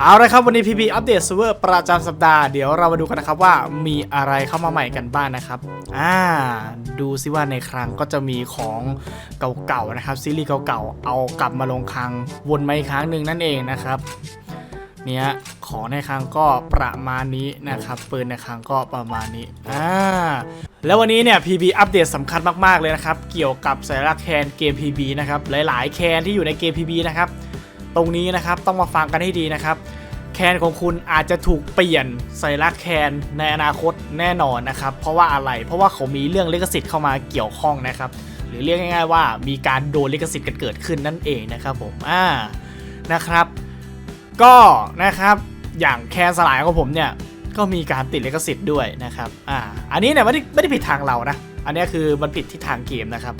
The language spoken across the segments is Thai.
เอาละครับวันนี้พีพีอัปเดตเซิร์ฟเวอร์ประจำสัปดาห์เดี๋ยวเรามาดูกันนะครับว่ามีอะไรเข้ามาใหม่กันบ้างนะครับอ่าดูซิว่าในครั้งก็จะมีของเก่าๆนะครับซีรีส์เก่าๆเอากลับมาลงครั้งวนมาอีกครั้งหนึ่งนั่นเองนะครับเนี่ยของในครั้งก็ประมาณนี้นะครับปืนในครั้งก็ประมาณนี้อ่าแล้ววันนี้เนี่ย PB อัปเดตสำคัญมากๆเลยนะครับเกี่ยวกับสัญลักแคนเกม PB นะครับหลายๆแคนที่อยู่ในเกม PB นะครับ ตรงนี้นะครับต้องมาฟังกันให้ดีนะครับแคนของคุณอาจจะถูกเปลี่ยนสัญลักษณ์แคนในอนาคตแน่นอนนะครับ เพราะว่าอะไรเพราะว่าเขามีเรื่องลิขสิทธิ์เข้ามาเกี่ยวข้องนะครับ หรือเรียกง่าย ๆ ว่ามีการโดนลิขสิทธิ์กันเกิดขึ้นนั่นเองนะครับผมอ่านะครับ ก็นะครับอย่างแคนสลายของผมเนี่ยก็มีการติดลิขสิทธิ์ด้วยนะครับอ่าอันนี้เนี่ยไม่ได้ไม่ได้ผิดทางเรานะ อันนี้คือมันผิดที่ทางเกมนะครับ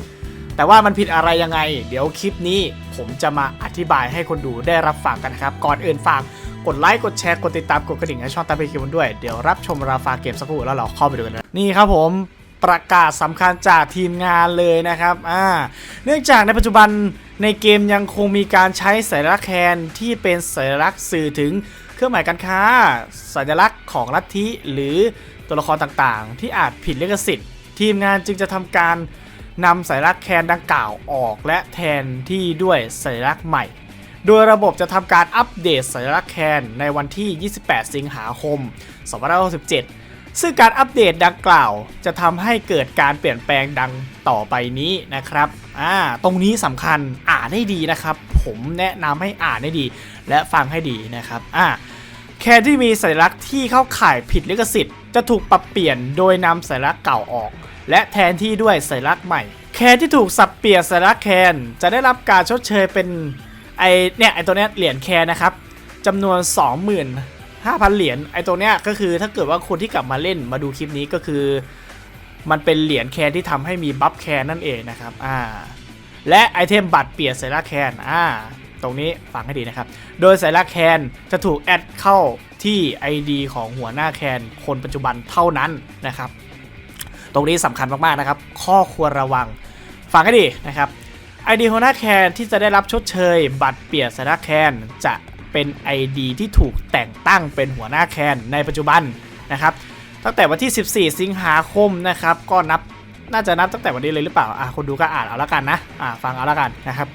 แต่ว่ามันผิดอะไรยังไง เดี๋ยวคลิปนี้ผมจะมาอธิบายให้คนดูได้รับฟังกันนะครับ ก่อนอื่นฝากกดไลค์ กดแชร์ กดติดตาม กดกระดิ่งให้ช่องตามไปคิวด้วย เดี๋ยวรับชมราฟาเกมสักครู่แล้วเราเข้าไปดูกันเลยนี่ครับผมประกาศสำคัญจากทีมงานเลยนะครับอ่าเนื่องจากในปัจจุบันในเกมยังคงมีการใช้สัญลักษณ์แคนที่เป็นสัญลักษณ์สื่อถึงเครื่องหมายการค้า สัญลักษณ์ของลัทธิหรือตัวละครต่างๆ ที่อาจผิดลิขสิทธิ์ ทีมงานจึงจะทำการ นำสัญลักษณ์แคนดังกล่าวออกและแทนที่ด้วยสัญลักษณ์ใหม่ โดยระบบจะทำการอัปเดตสัญลักษณ์แคนในวันที่ 28 สิงหาคม 2567 ซึ่งการอัปเดตดังกล่าวจะทำให้เกิดการเปลี่ยนแปลงดังต่อไปนี้นะครับอ่าตรงนี้สำคัญอ่านให้ดีนะครับ ผมแนะนำให้อ่านให้ดี และฟังให้ดีนะครับอ่าแคนที่มีสัญลักษณ์ที่เข้าข่ายผิดลิขสิทธิ์ จะถูกปรับเปลี่ยนโดยนำสัญลักษณ์เก่าออก และแทนที่ด้วยสัญลักษณ์ใหม่ แคนที่ถูกสับเปลี่ยนสัญลักษณ์แคนจะได้รับการชดเชยเป็นไอเนี่ยไอตัวเนี้ยเหรียญแคนนะครับจำนวน 25,000 เหรียญไอตัวเนี้ยก็คือถ้าเกิดว่าคนที่กลับมาเล่นมาดูคลิปนี้ก็คือ มันเป็นเหรียญแคนที่ทำให้มีบัฟแคนนั่นเองนะครับอ่าและไอเทมบัตรเปลี่ยนสัญลักษณ์แคนอ่าตรงนี้ฟังให้ดีนะครับ โดยสัญลักษณ์แคนจะถูกแอดเข้า ที่ ID ของหัวหน้าแคนคนปัจจุบันเท่านั้นนะครับ ตรงนี้สำคัญมากๆนะครับ ข้อควรระวัง ฟังให้ดีนะครับ ID หัวหน้าแคนที่จะได้รับชดเชย บัตรเปลี่ยนสัญลักแคนจะเป็น ID ที่ถูกแต่งตั้งเป็นหัวหน้าแคนในปัจจุบันนะครับ ตั้งแต่วันที่ 14 สิงหาคมนะครับ ก็นับน่าจะนับตั้งแต่วันนี้เลยหรือเปล่าอะคนดูก็อ่านเอาละกันนะอะฟังเอาละกันนะครับ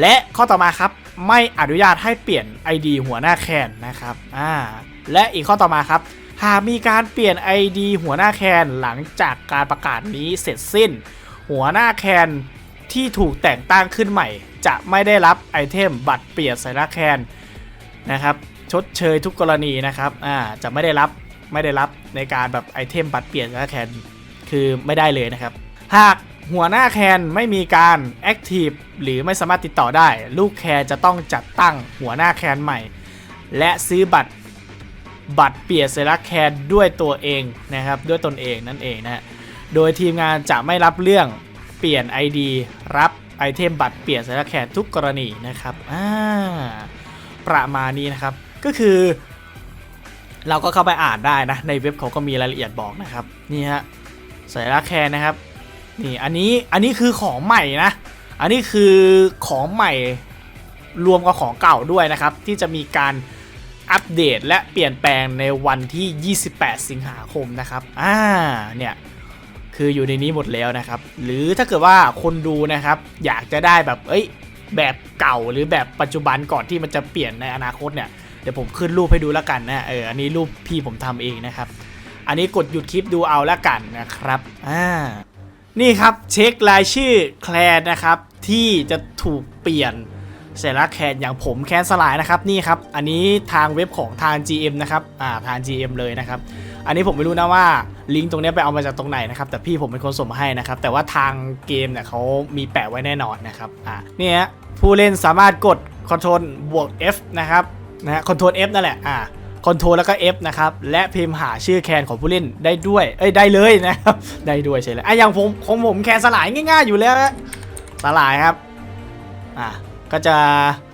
และข้อต่อมาครับ ไม่อนุญาตให้เปลี่ยน ID หัวหน้าแคนนะครับอ่าและอีกข้อต่อมาครับ หากมีการเปลี่ยน ID หัวหน้าแคนหลังจากการประกาศนี้เสร็จสิ้น หัวหน้าแคนที่ถูกแต่งตั้งขึ้นใหม่ จะไม่ได้รับไอเทมบัตรเปลี่ยนสัญลักษณ์แคนนะครับชดเชยทุกกรณีนะครับอ่าจะไม่ได้รับไม่ได้รับในการแบบไอเทมบัตรเปลี่ยนสัญลักษณ์แคนคือไม่ได้เลยนะครับ หาก หัวหน้าแคนไม่มีการแอคทีฟหรือไม่สามารถติดต่อได้ ลูกแคนจะต้องจัดตั้งหัวหน้าแคนใหม่ และซื้อบัตรบัตรเปลี่ยนสัญลักแคนด้วยตัวเองนะครับด้วยตนเองนั่นเองนะโดยทีมงานจะไม่รับเรื่องเปลี่ยน ID รับไอเทมบัตรเปลี่ยนสัญลักแคนทุกกรณีนะครับอ่าประมาณนี้นะครับ ก็คือ เราก็เข้าไปอ่านได้นะ ในเว็บเขาก็มีรายละเอียดบอกนะครับ นี่ฮะสัญลักแคนนะครับ นี่อันนี้อันนี้คือของใหม่นะ อันนี้คือของใหม่รวมกับของเก่าด้วยนะครับ ที่จะมีการอัปเดตและเปลี่ยนแปลงในวันที่ 28 สิงหาคมนะครับอ่าเนี่ยคืออยู่ในนี้หมดแล้วนะครับ หรือถ้าเกิดว่าคนดูนะครับ อยากจะได้แบบเอ้ยแบบเก่าหรือแบบปัจจุบันก่อนที่มันจะเปลี่ยนในอนาคตเนี่ยเดี๋ยวผมขึ้นรูปให้ดูแล้วกันนะเอออันนี้รูปพี่ผมทำเองนะครับ อันนี้กดหยุดคลิปดูเอาแล้วกันนะครับอ่า นี่ครับเช็ครายชื่อแคลนนะครับ ที่จะถูกเปลี่ยนเสร็จแล้วแคนอย่างผมแคนสลายนะครับนี่ครับ อันนี้ทางเว็บของทาง GM นะครับอ่าทาง GM เลยนะครับ อันนี้ผมไม่รู้นะว่าลิงก์ตรงนี้ไปเอามาจากตรงไหนนะครับ แต่พี่ผมเป็นคนส่งมาให้นะครับ แต่ว่าทางเกมเนี่ยเขามีแปะไว้แน่นอนนะครับอ่าเนี่ยผู้เล่นสามารถกด Ctrl บวก F นะครับนะฮะ Ctrl F นั่นแหละอ่า Ctrl แล้วก็ F นะครับ และพิมพ์หาชื่อแคนของผู้เล่นได้ด้วย เอ้ย ได้เลยนะครับ ได้ด้วยใช่เลยอะอย่างผมของผมแคนสลายง่ายๆอยู่แล้วนะสลายครับ อะ ก็จะ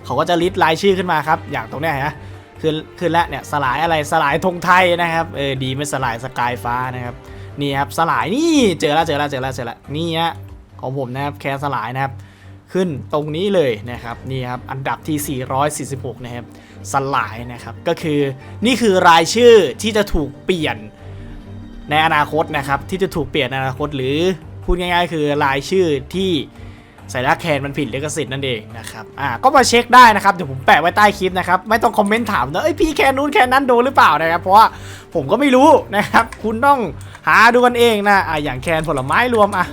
เขาก็จะลิสต์รายชื่อขึ้นมาครับ อย่างตรงเนี้ยฮะขึ้นขึ้นล้วเนี่ยสลายอะไรสลายธงไทยนะครับ เออ ดีไม่สลายสกายฟ้านะครับ นี่ครับสลายนี่ เจอแล้วเจอแล้วเจอแล้วเจอแล้วนี่ฮะของผมนะครับแคนสลายนะครับ ขึ้นตรงนี้เลยนะครับนี่ครับอันดับที่ 446 นะครับสลายนะครับ ก็คือนี่คือรายชื่อที่จะถูกเปลี่ยนในอนาคตนะครับที่จะถูกเปลี่ยนในอนาคตหรือพูดง่ายๆ คือรายชื่อที่ใส่ลักแคนมันผิดลิขสิทธิ์นั่นเองนะครับ อ่า ก็มาเช็คได้นะครับ เดี๋ยวผมแปะไว้ใต้คลิปนะครับ ไม่ต้องคอมเมนต์ถามนะเอ้ยพี่แคนนู้นแคนนั้นโดนหรือเปล่านะครับ เพราะว่าผมก็ไม่รู้นะครับ คุณต้องหาดูกันเองนะ อ่าอย่างแคนผลไม้รวมอะ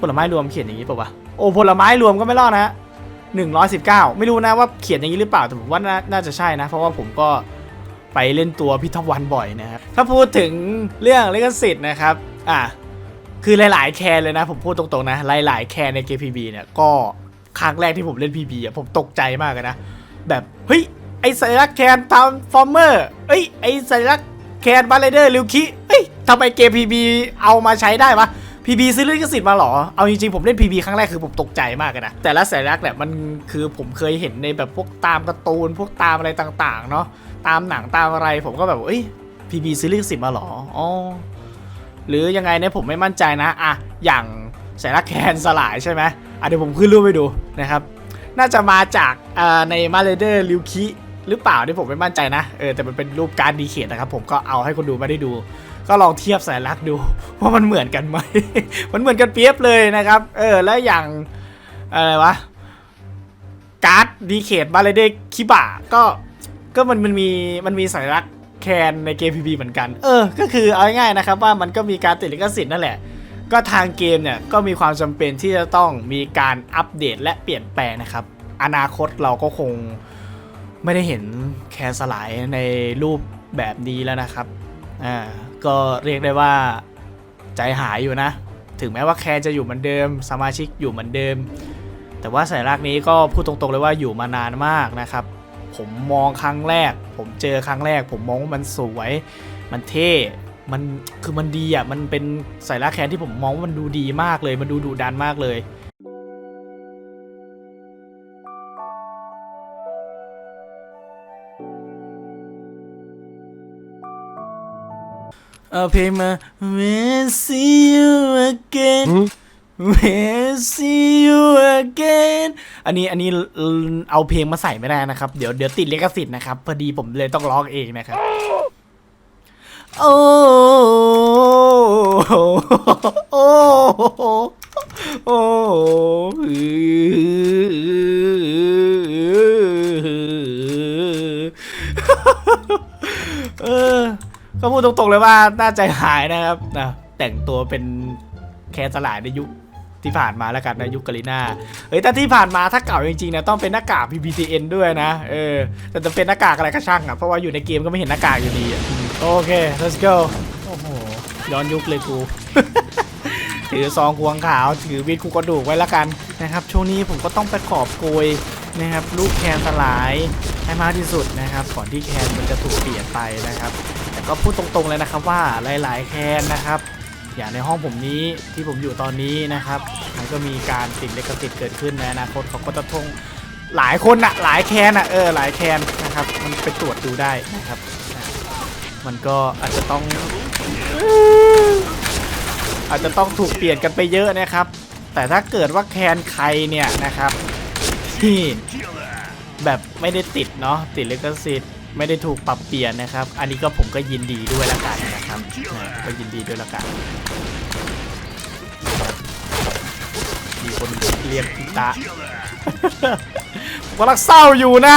ผลไม้รวมเขียนอย่างนี้ป่าวะ โอ้ผลไม้รวมก็ไม่รอดนะหนึ่งร้อยสิบเก้าไม่รู้นะว่าเขียนอย่างนี้หรือเปล่า แต่ผมว่าน่าน่าจะใช่นะ เพราะว่าผมก็ไปเล่นตัวพิทวันบ่อยนะครับ ถ้าพูดถึงเรื่องลิขสิทธิ์นะครับ อะ คือหลาย ๆ แคนเลยนะ ผมพูดตรง ๆ นะ หลาย ๆ แคนใน KPB เนี่ยก็ครั้งแรกที่ผมเล่น PB อะผมตกใจมากนะ แบบเฮ้ยไอสัญลักษณ์แคนทำฟอร์เมอร์เอ้ยไอสัญลักษณ์แคนบาเลเดอร์ลิวคิเอ้ยทำไมเกม PB เอามาใช้ได้วะ พีบีซื้อลิขสิทธิ์มาหรอ เอาจริงๆผมเล่น PB ครั้งแรกคือผมตกใจมากเลยนะ แต่ละสัญลักษณ์เนี่ยมันคือผมเคยเห็นในแบบพวกตามการ์ตูน พวกตามอะไรต่างๆ เนาะ ตามหนังตามอะไรผมก็แบบเอ้ย PB ซื้อลิขสิทธิ์มาหรอ อ๋อ หรือยังไงเนี่ยผมไม่มั่นใจนะ อะ อย่างสัญลักษณ์แคนสลายใช่ไหมอะเดี๋ยวผมขึ้นรูปไปดูนะครับ น่าจะมาจากในมาเลเดอร์ลิวคิหรือเปล่าที่ผมไม่มั่นใจนะ เออแต่มันเป็นรูปการดีเคทนะครับผมก็เอาให้คนดูมาได้ดู ก็ลองเทียบสัญลักษณ์ดูว่ามันเหมือนกันไหม มันเหมือนกันเปียบเลยนะครับ เออ แล้วอย่างอะไรวะ การ์ดดีเคทมาเลเดคิบะก็ก็มันมันมีมันมีสัญลักษณ์แคนในเกมพีบีเหมือนกัน เออ ก็คือเอาง่ายๆนะครับว่ามันก็มีการติดลิขสิทธิ์นั่นแหละ ก็ทางเกมเนี่ยก็มีความจำเป็นที่จะต้องมีการอัปเดตและเปลี่ยนแปลงนะครับ อนาคตเราก็คงไม่ได้เห็นแคนสลายในรูปแบบนี้แล้วนะครับ อ่า ก็เรียกได้ว่าใจหายอยู่นะ ถึงแม้ว่าแคนจะอยู่เหมือนเดิม สมาชิกอยู่เหมือนเดิม แต่ว่าสัญลักษณ์นี้ก็พูดตรงๆเลยว่าอยู่มานานมากนะครับ ผมมองครั้งแรก ผมเจอครั้งแรก ผมมองว่ามันสวย มันเท่ มันคือมันดีอะ มันเป็นสัญลักษณ์แคนที่ผมมองว่ามันดูดีมากเลย มันดูดุดันมากเลย เอาเพลงมา We'll see you again We'll see you again อันนี้อันนี้เอาเพลงมาใส่ไม่ได้นะครับ เดี๋ยวเดี๋ยวติดลิขสิทธิ์นะครับพอดีผมเลยต้องร้องเองนะครับ โอ้โอ้โอ้เออ ก็พูดตรงๆเลยว่าน่าใจหายนะครับนะแต่งตัวเป็นแคนสลายในยุคที่ผ่านมาแล้วกันนะยุคกาลิน่าเฮ้ยแต่ที่ผ่านมาถ้าเก่าจริงๆเนี่ยต้องเป็นหน้ากาก PPTN ด้วยนะเออแต่จะเป็นหน้ากากอะไรก็ช่างอะเพราะว่าอยู่ในเกมก็ไม่เห็นหน้ากากอยู่ดีอะโอเค let's go โอ้โหย้อนยุคเลยกูถือซองควงขาวถือวิดคูกระดูกไว้แล้วกันนะครับช่วงนี้ผมก็ต้องไปขอบโกยนะครับลูกแคนสลายให้มากที่สุดนะครับก่อนที่แคนมันจะถูกเปลี่ยนไปนะครับแต่ ก็พูดตรงๆเลยนะครับว่าหลายๆแคนนะครับ อย่างในห้องผมนี้ที่ผมอยู่ตอนนี้นะครับมันก็มีการติดเลกติดเกิดขึ้นในอนาคตเขาก็จะทงหลายคนอะหลายแคนอะเออหลายแคนนะครับมันไปตรวจดูได้นะครับ มันก็อาจจะต้อง อาจจะต้องถูกเปลี่ยนกันไปเยอะนะครับ แต่ถ้าเกิดว่าแคนใครเนี่ยนะครับที่แบบไม่ได้ติดเนาะติดเลิขสิทธิ์ ไม่ได้ถูกปรับเปลี่ยนนะครับ อันนี้ก็ผมก็ยินดีด้วยละกันนะครับนะก็ยินดีด้วยละกันมีคนเรียกพิตะกำลังเศร้าอยู่นะ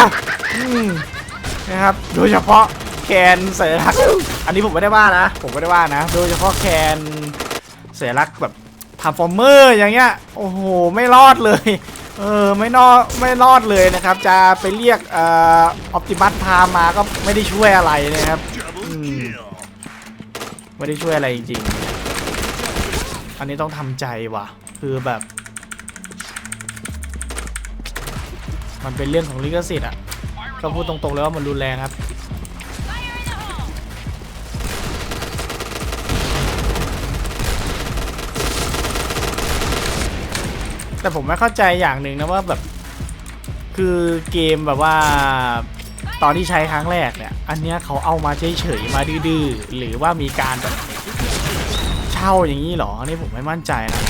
นะครับ โดยเฉพาะแคนสัญลักษณ์อันนี้ผมไม่ได้ว่านะ ผมไม่ได้ว่านะ โดยเฉพาะแคนสัญลักษณ์แบบทำฟอร์เมอร์อย่างเงี้ย โอ้โห ไม่รอดเลย เออไม่นอไม่รอดเลยนะครับ จะไปเรียกเอ่อออปติมัสพามาก็ไม่ได้ช่วยอะไรนะครับอืมไม่ได้ช่วยอะไรจริงๆ อันนี้ต้องทำใจว่ะ คือแบบ มันเป็นเรื่องของลิขสิทธิ์อะก็พูดตรงๆเลยว่ามันรุนแรงครับ แต่ผมไม่เข้าใจอย่างหนึ่งนะว่าแบบคือเกมแบบว่า ตอนที่ใช้ครั้งแรกเนี่ย อันเนี้ยเขาเอามาเฉยๆมาดื้อๆหรือว่ามีการแบบเช่าอย่างนี้หรอนี่ผมไม่มั่นใจนะ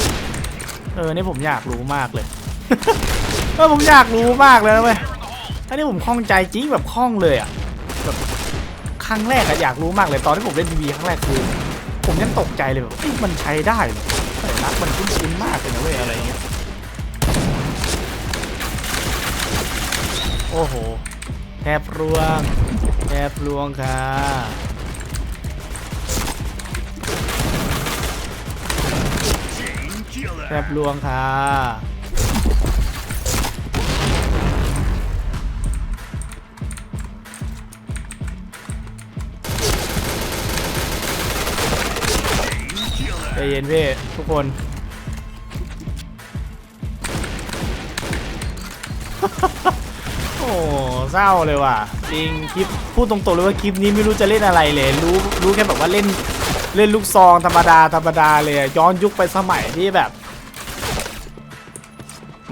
เออนี่ผมอยากรู้มากเลยเออผมอยากรู้มากเลยนะเว้ยอันนี้ผมคล่องใจจริงแบบคล่องเลยอะแบบครั้งแรกอะอยากรู้มากเลยตอนที่ผมเล่นทีวีครั้งแรกคือผมยังตกใจเลยแบบมันใช้ได้เหรอแต่รักมันคุ้นๆมากเลยนะเว้ยอะไรเงี้ย โอ้โหแทบรวงแทบรวงค่ะแทบลวงค่ะใจเย็นพี่ทุกคน เศร้าเลยว่ะจริงคลิปพูดตรงๆเลยว่าคลิปนี้ไม่รู้จะเล่นอะไรเลย รู้รู้แค่แบบว่าเล่นเล่นลูกซองธรรมดาธรรมดาเลยย้อนยุคไปสมัยที่แบบ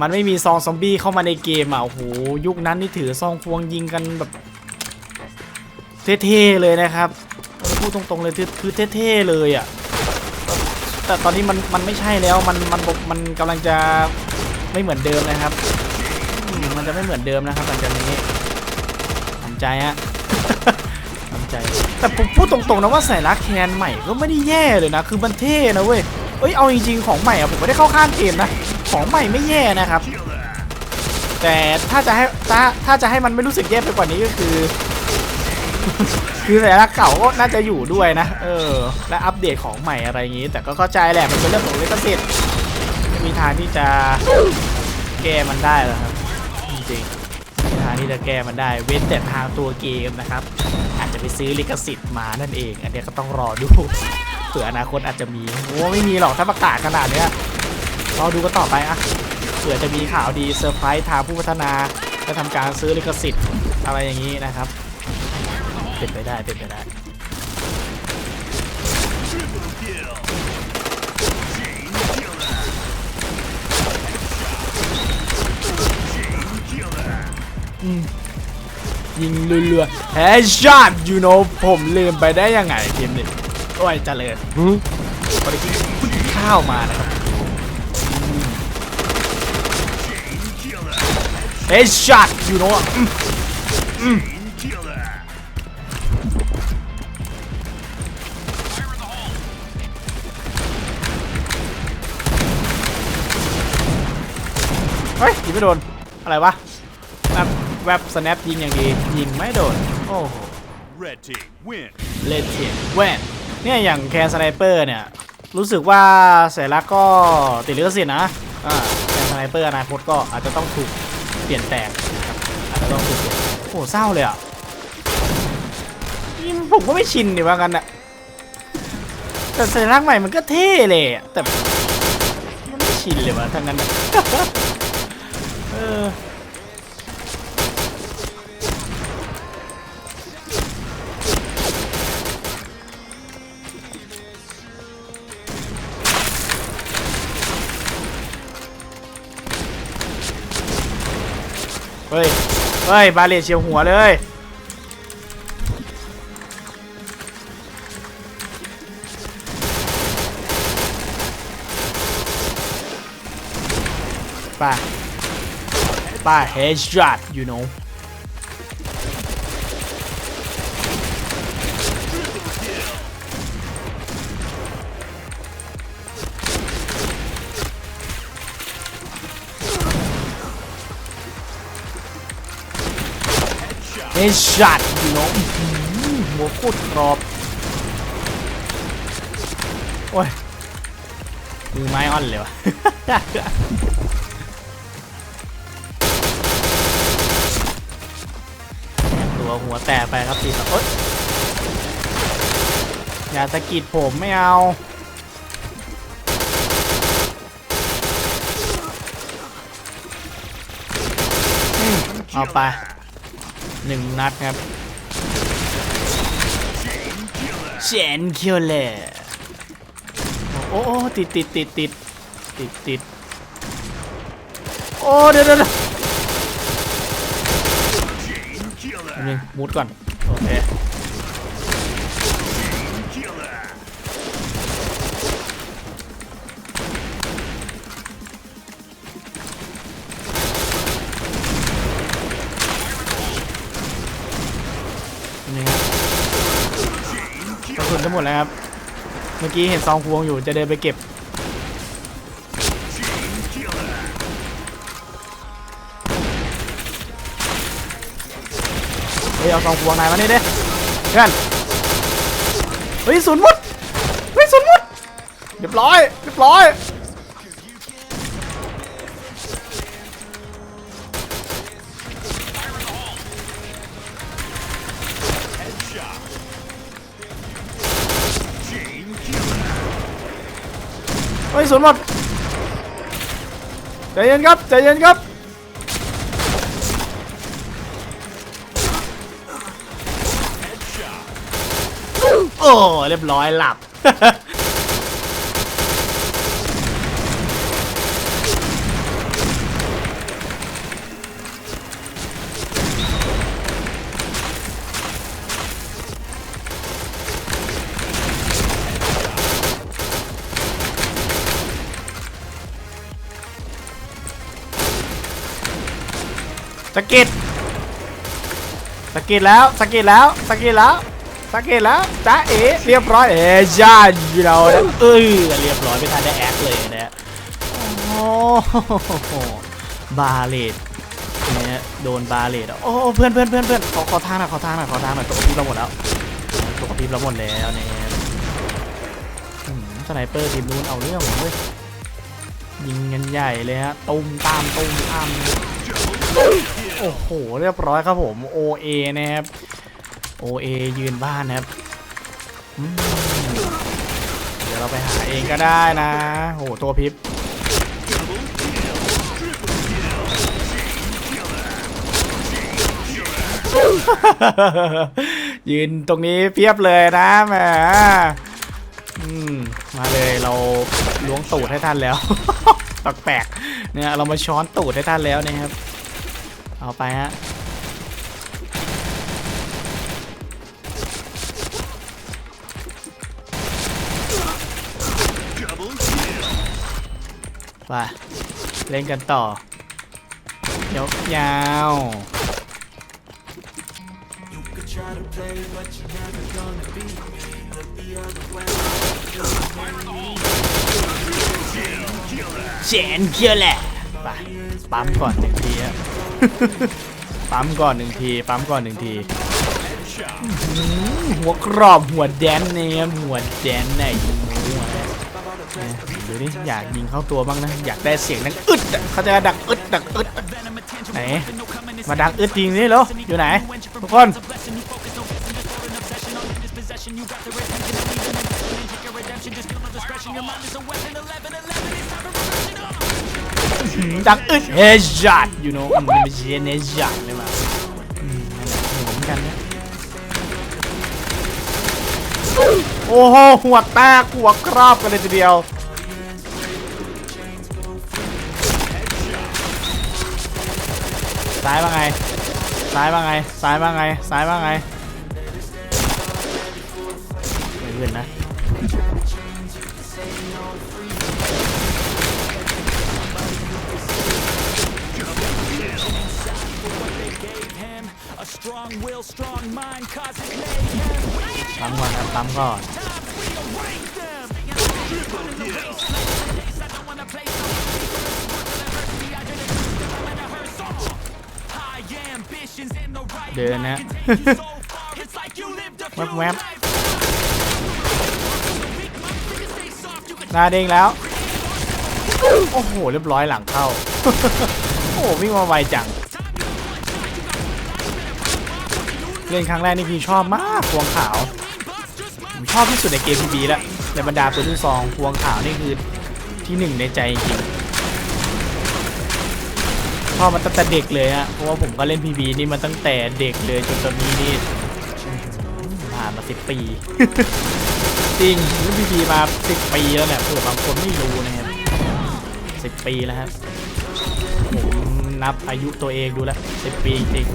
มันไม่มีซองซอมบี้เข้ามาในเกมอะโอ้โหยุคนั้นนี่ถือซองควงยิงกันแบบเท่ๆเลยนะครับพูดตรงๆเลยคือคือเท่ๆเลยอะแต่ตอนนี้มันมันไม่ใช่แล้วมันมันมันกำลังจะไม่เหมือนเดิมนะครับ มันจะไม่เหมือนเดิมนะครับหลังจากำใจฮะทำใจ แต่ผมพูดตรงๆนะว่าใส่ลักแคนใหม่ก็ไม่ได้แย่เลยนะ คือมันเท่นะเว้ย เอ้ย เอาจริงๆ ของใหม่อะผมไม่ได้เข้าข้างเกมนะ ของใหม่ไม่แย่นะครับ แต่ถ้าจะให้ถ้าถ้าจะให้มันไม่รู้สึกแย่ไปกว่านี้ก็คือ คือแต่ละเก่าก็น่าจะอยู่ด้วยนะ เออ และอัปเดตของใหม่อะไรอย่างนี้ แต่ก็เข้าใจแหละ มันเป็นเรื่องของลิขสิทธิ์ไม่มีทางที่จะแก้มันได้หรอกครับ จริงๆไม่มี ที่จะแก้มันได้ เว้นแต่ทางตัวเกมนะครับ อาจจะไปซื้อลิขสิทธิ์มานั่นเอง อันนี้ก็ต้องรอดูเผื่ออนาคตอาจจะมีโอ้ไม่มีหรอกถ้าประกาศขนาดเนี้ยรอดูกันต่อไปอะเผื่อจะมีข่าวดีเซอร์ไพรส์ทางผู้พัฒนาจะทำการซื้อลิขสิทธิ์อะไรอย่างนี้นะครับเป็นไปได้เป็นไปได้ ยิงเรือๆแฮชช็อตยูโนผมลืมไปได้ยังไงเกมนี้โอ้ยเจริญพอดีกินเพิ่งกินข้าวมานะครับเฮชช็อตยูโนเฮ้ยยิงไม่โดน อะไรวะแวบ แวบสแนปยิงอย่างดี ยิงไม่โดน โอ้โห Red team win. เล่นเทียนแว่นเนี่ยอย่างแคนสไนเปอร์เนี่ย รู้สึกว่าเสร็จแล้วก็ติดลิขสิทธิ์นะอ่าแคนสไนเปอร์อนาคตก็อาจจะต้องถูกเปลี่ยนแปลงนะครับอาจจะต้องถูกเปลี่ยนโอ้โหเศร้าเลยอะนี่ผมก็ไม่ชินดิว่ากันอะแต่สัญลักษณ์ใหม่มันก็เท่เลยอะแต่มันไม่ชินเลยว่ะทั้งนั้นอะ เออ ฮ้ย เฮ้ย บาเลตเฉียวหัวเลย ไป ไปเฮดช็อต you know อยู่เนาะอื้องหัวโคตรกรอบ โอ้ยมือไม้อ่อนเลยวะตัวหัวแตกไปครับทีสองอ๊ยอย่าสะกิดผมไม่เอาเอาไป หนึ่งนัดครับเชนคิวเลโอ้โอ้ติดติดติดติดติดติดโอ้เดี๋ยวเดี๋ยวเดี๋ยวอันนึงมุดก่อน โอเค สุนจะหมดแล้วครับ เมื่อกี้เห็นซองพวงอยู่จะเดินไปเก็บ เฮ้ยเอาซองพวงนายมานี่เด้เพื่อนเฮ้ยศูนย์หมดเฮ้ยศูนย์หมดเรียบร้อยเรียบร้อย สวนหมดใจเย็นครับใจเย็นครับโอ้เรียบร้อยหลับ สะกิดสะกิดแล้วสะกิดแล้วสะกิดแล้วสะกิดแล้วจ้าเอ๋เรียบร้อยเอ๋จ้าเราเนี่ยเออเรียบร้อยไม่ทันได้แอคเลยนะฮะโอ้โหบาเลตเนี่ยโดนบาเลตโอ้เพื่อนเพื่อนเพื่อนเพื่อนขอขอทางหน่อยขอทางหน่อยขอทางหน่อยตัวทีมเราหมดแล้วตัวทีมเราหมดแล้วเนี่ยอืมสไนเปอร์ทีมนู้นเอาเรื่องเลยยิงกันใหญ่เลยฮะตุ้มตามตุ้มตาม โอ้โห เรียบร้อยครับผม OA นะครับ OA ยืนบ้านนะครับ เดี๋ยวเราไปหาเองก็ได้นะโอ้โหตัวพิบยืนตรงนี้เพียบเลยนะแหมอืมมาเลยเราล้วงตูดให้ท่านแล้ว แปลกๆเนี่ยเรามาช้อนตูดให้ท่านแล้วนะครับ เอาไปฮะไปเล่นกันต่อ ยกยาว เจนเกียร์แหละไปปั๊มก่อนหนึ่งทีครับ ปั๊มก่อนหนึ่งทีปั๊มก่อนหนึ่งทีอื้อหือหัวกรอบหัวแดนเนี่ยหัวแดนไหนยิงหัวเนี่ยดูนี่อยากยิงเข้าตัวบ้างนะ อยากได้เสียงดังอึดอะเขาจะดังอึดดังอึดอะไหนมาดังอึดจริงนี่เหรออยู่ไหนทุกคนอื้อหือ ดังอึดเฮจัดอยู่โน้มันไม่ใช่เนจัดเลยมาอืมหละหัวเหมือนกันนะโอ้โหหัวแตกหัวกรอบกันเลยทีเดียวซ้ายว่าไงซ้ายว่าไงซ้ายว่าไงซ้ายว่าไงไม่เพื่อนนะ ปั๊มก่อนครับปั๊มก่อนเดินนะแวบแวบหน้าเด้งแล้ว โอ้โห เรียบร้อยหลังเข้า โอ้โหวิ่งมาไวจัง เล่นครั้งแรกนี่พี่ชอบมากพวงขาวผมชอบที่สุดในเกมพีบีแล้วในบรรดาตัวที่ซองพวงขาวนี่คือที่หนึ่งในใจจริงชอบมาตั้งแต่เด็กเลยฮะเพราะว่าผมก็เล่นพีบีนี่มาตั้งแต่เด็กเลยจนตอนนี้นี่ผ่านมาสิบปีจริงเล่นพีบีมาสิบปีแล้วเนี่ยเผื่อบางคนไม่รู้นะครับสิบปีแล้วครับผมนับอายุตัวเองดูแล้วสิบปีจริง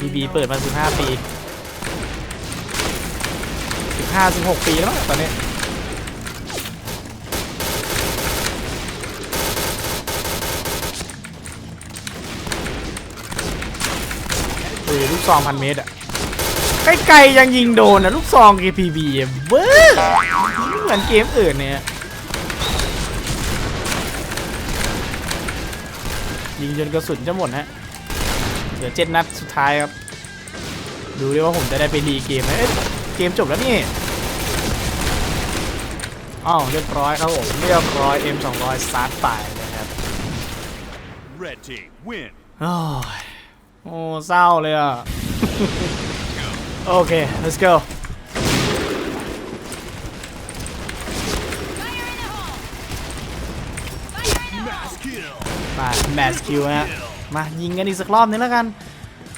พีบีเปิดมาสิบห้าปีสิบห้าสิบหกปีแล้วมั้งตอนนี้ปืนลูกซองพันเมตรอะใกลๆยังยิงโดนนะลูกซอง KPB อะเบ้อไม่เหมือนเกมอื่นเนี่ยยิงจนกระสุนจะหมดฮะ เหลือเจ็ดนัดสุดท้ายครับ ดูดิว่าผมจะได้ไปรีเกมไหมเอ้ยเกมจบแล้วนี่อ้าวเรียบร้อยครับผมเรียบร้อย M200 สตาร์ทไปเลยครับ Red team win. โอ้ยโอ้เศร้าเลยอะ โอเค let's go Mass kill. มาแมสคิวฮะ มายิงกันอีกสักรอบนึงแล้วกัน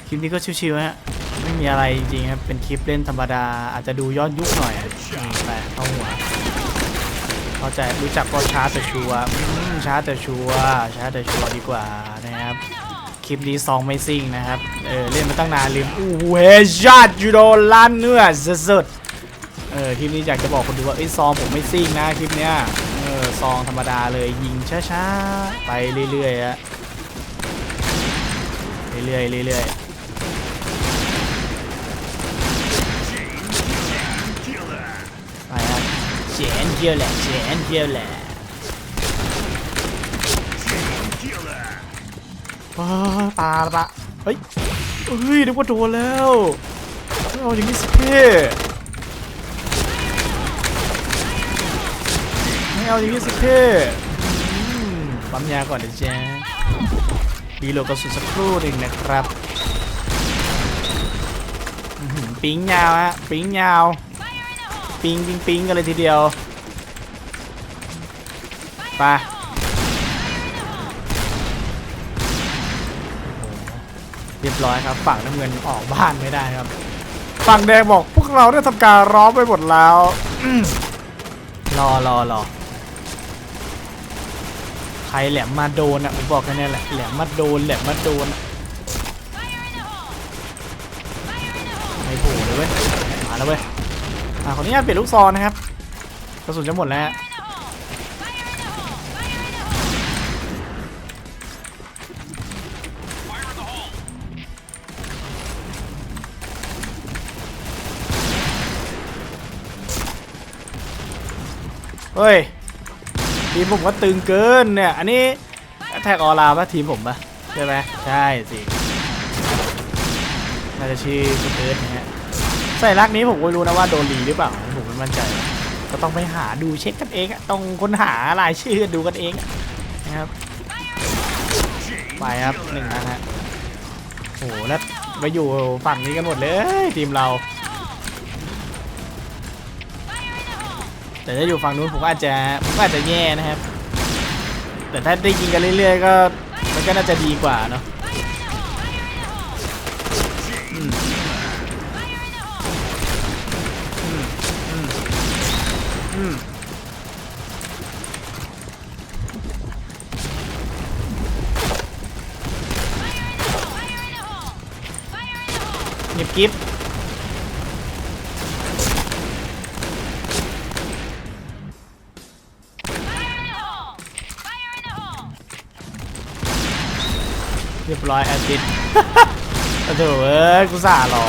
คลิปนี้ก็ชิวๆฮะ ไม่มีอะไรจริงครับ เป็นคลิปเล่นธรรมดา อาจจะดูย้อนยุคหน่อยนี่เข้าหัว เข้าใจรู้จักก็ช้าแต่ชัวร์อืมช้าแต่ชัวร์ช้าแต่ชัวร์ดีกว่านะครับ คลิปนี้ซองไม่ซิ่งนะครับ เออเล่นมาตั้งนานลืมอู้เวชัดยูโดลันเนื้อสุดๆเออคลิปนี้อยากจะบอกคนดูว่าไอ้ซองผมไม่ซิ่งนะคลิปเนี้ยเออซองธรรมดาเลยยิงช้าๆ ไปเรื่อยๆฮะ เรื่อยๆเรื่อยๆไปครับเฉียนเที่ยวแหละเฉียนเที่ยวแหละว้าตาละเฮ้ยเฮ้ยนึกว่าโดนแล้วไม่เอาอย่างนี้สิพี่ไม่เอาอย่างนี้สิเพ่ปั๊มยาก่อนนะจ๊ะ รีโหลดกระสุนสักครู่หนึ่งนะครับปิงยาวฮะปิงยาว ปิงปิงปิงกันเลยทีเดียวไปเรียบร้อยครับ ฝั่งน้ำเงินออกบ้านไม่ได้ครับ ฝั่งแดงบอกพวกเราได้ทำการร้อมไปหมดแล้วรอรอรอ ครแหลมมาโดนอะผมบอกแค่นี้แหละแหลมมาโดนแหลมมาโดนไม่โผล่เลยเว้ยมาแล้วเว้ยอ่าคนนี้เปลี่ยนลูกซองนะครับกระสุนจะหมดแล้วเฮ้ย ทีมผมก็ตึงเกินเนี่ย อันนี้แท็กออลาป่ะทีมผมป่ะใช่ไหมใช่สิน่าจะชื่อคุณเอิร์นะฮะใส่รักนี้ผมก็ไม่รู้นะว่าโดนรีหรือเปล่า ผมไม่มั่นใจ ก็ต้องไปหาดูเช็คกันเองต้องค้นหารายชื่อดูกันเองนะครับ ไปครับหนึ่งนะฮะโอ้โหแล้วไปอยู่ฝั่งนี้กันหมดเลยทีมเรา แต่ถ้าอยู่ฝั่งนู้นผมอาจจะผมอาจจะแย่นะครับ แต่ถ้าได้ยิงกันเรื่อยๆก็มันก็น่าจะดีกว่าเนาะเงียบกิ๊บ เรียบร้อยแอดดิดโอ้โหเอ้ยกูสาหรอ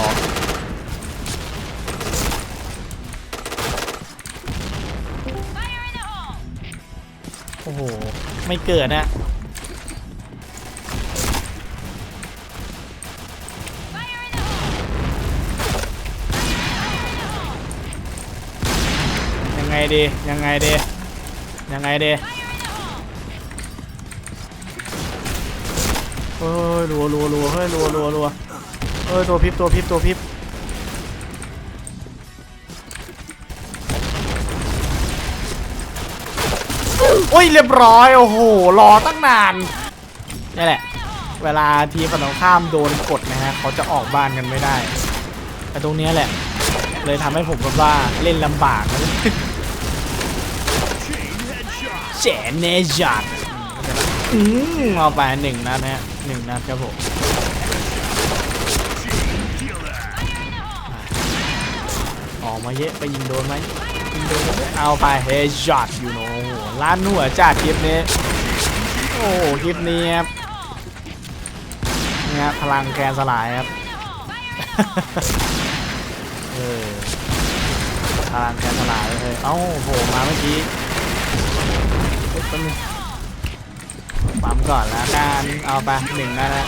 โอ้โห ไม่เกิดนะยังไงดี ยังไงดี ยังไงดี เฮ้ยรัวรัวรัวเฮ้ยรัวรัวรัวเฮ้ยตัวพิบตัวพิบตัวพิบโอ้ยเรียบร้อยโอ้โหรอตั้งนานนี่แหละ เวลาทีมฝั่งตรงข้ามโดนกดนะฮะเขาจะออกบ้านกันไม่ได้ แต่ตรงนี้แหละ เลยทำให้ผมแบบว่าเล่นลำบากนะ Chain headshot. แจเนจัด อืมเอาไปหนึ่งนัดนะฮะหนึ่งนัดครับผมออกมาเยอะไปยิงโดนไหมยิงโดนเอาไปเฮดช็อตอยู่โน้โอ้โหล้านหัวจัดคลิปนี้ โอ้คลิปนี้ครับนี่ครับพลังแกนสลายครับเออพลังแกนสลายเลยเอ้าโผล่มาเมื่อกี้เฮ้ยแป๊บนึงปั๊มก่อนแล้วกันเอาไปหนึ่งแล้วนะ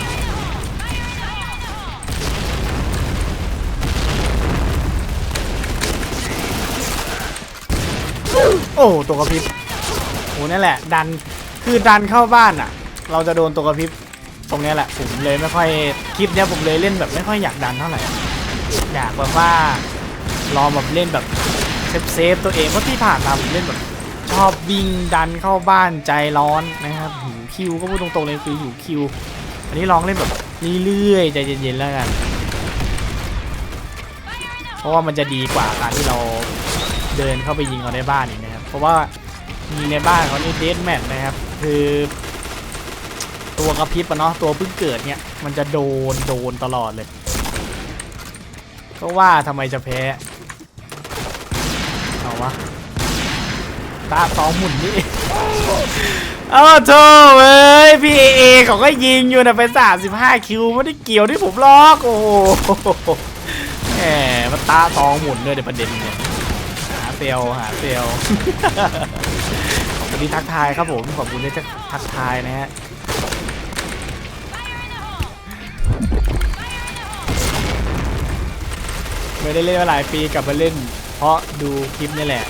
โอ้ตัวกระพริบโอ้นั่นแหละ ดันคือดันเข้าบ้านอะ เราจะโดนตัวกระพริบตรงเนี้ยแหละผมเลยไม่ค่อยคลิปเนี้ยผมเลยเล่นแบบไม่ค่อยอยากดันเท่าไหร่อยากแบบว่าลองแบบเล่นแบบเซฟเซฟๆตัวเองเพราะที่ผ่านมาผมเล่นแบบ ชอบวิ่งดันเข้าบ้านใจร้อนนะครับหิวคิวก็พูดตรงๆเลยคือหิวคิว อันนี้ลองเล่นแบบเรื่อยๆใจเย็นๆแล้วกัน เพราะว่ามันจะดีกว่าการที่เราเดินเข้าไปยิงเขาในบ้านอีกนะครับ เพราะว่ายิงในบ้านเขานี่เดสแมทนะครับ คือตัวกระพริบอะเนาะตัวเพิ่งเกิดเนี่ย มันจะโดนโดนตลอดเลย ก็ว่าทำไมจะแพ้ เอาวะ ตาสองหมุนนี่เอาโธ่เว้ยพี่เอเอเขาก็ยิงอยู่นะไป35คิวไม่ได้เกี่ยวที่ผมล็อกโอ้โหแหมมาตาสองหมุนเลยเดี๋ยวประเด็นเนี่ยหาเซลหาเซลขอบคุณที่ทักทายครับผมขอบคุณที่ทักทายนะฮะไม่ได้เล่นมาหลายปีกลับมาเล่น เพราะดูคลิปนี่แหละ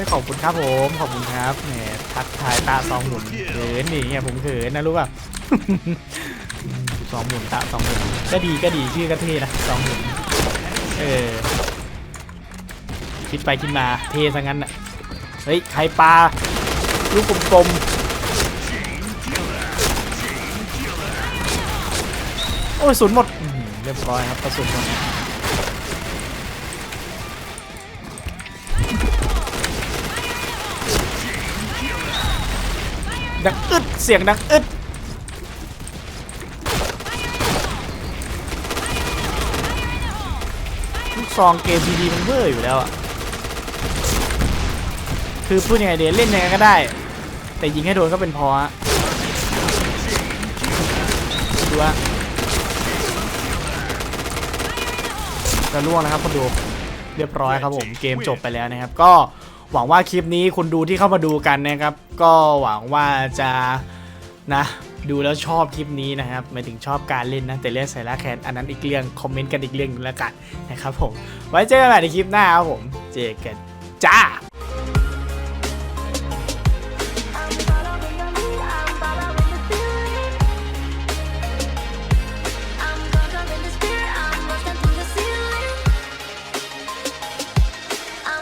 ยขอบคุณครับผม ขอบคุณครับแหมทักทายตาสองหมุนเขินนี่ไงผมเขินนะรู้ป่ะสองหมุนตาสองหมุนก็ดีก็ดีชื่อก็เท่นะสองหมุนเออคิดไปคิดมาเท่ซะงั้นอะเฮ้ยใครปลาลูกกลมๆโอ้ยสุนหมดเรียบร้อยครับกระสุนหมด ดังอึดเสียงดังอึดลูกซองเกมพีดีมันเวอร์อยู่แล้วอะคือพูดยังไงเดี๋ยวเล่นยังไงก็ได้ แต่ยิงให้โดนก็เป็นพอฮะดูว่าจะล่วงนะครับคนดูเรียบร้อยครับผมเกมจบไปแล้วนะครับ ก็ หวังว่าคลิปนี้คุณดูที่เข้ามาดูกันนะครับ ก็หวังว่าจะนะดูแล้วชอบคลิปนี้นะครับหมายถึงชอบการเล่นนะ แต่เล่นใส่ละแคนอันนั้นอีกเรื่อง คอมเมนต์กันอีกเรื่องนึงแล้วกันนะครับผม ไว้เจอกันใหม่ในคลิปหน้าครับผม เจอกันจ้า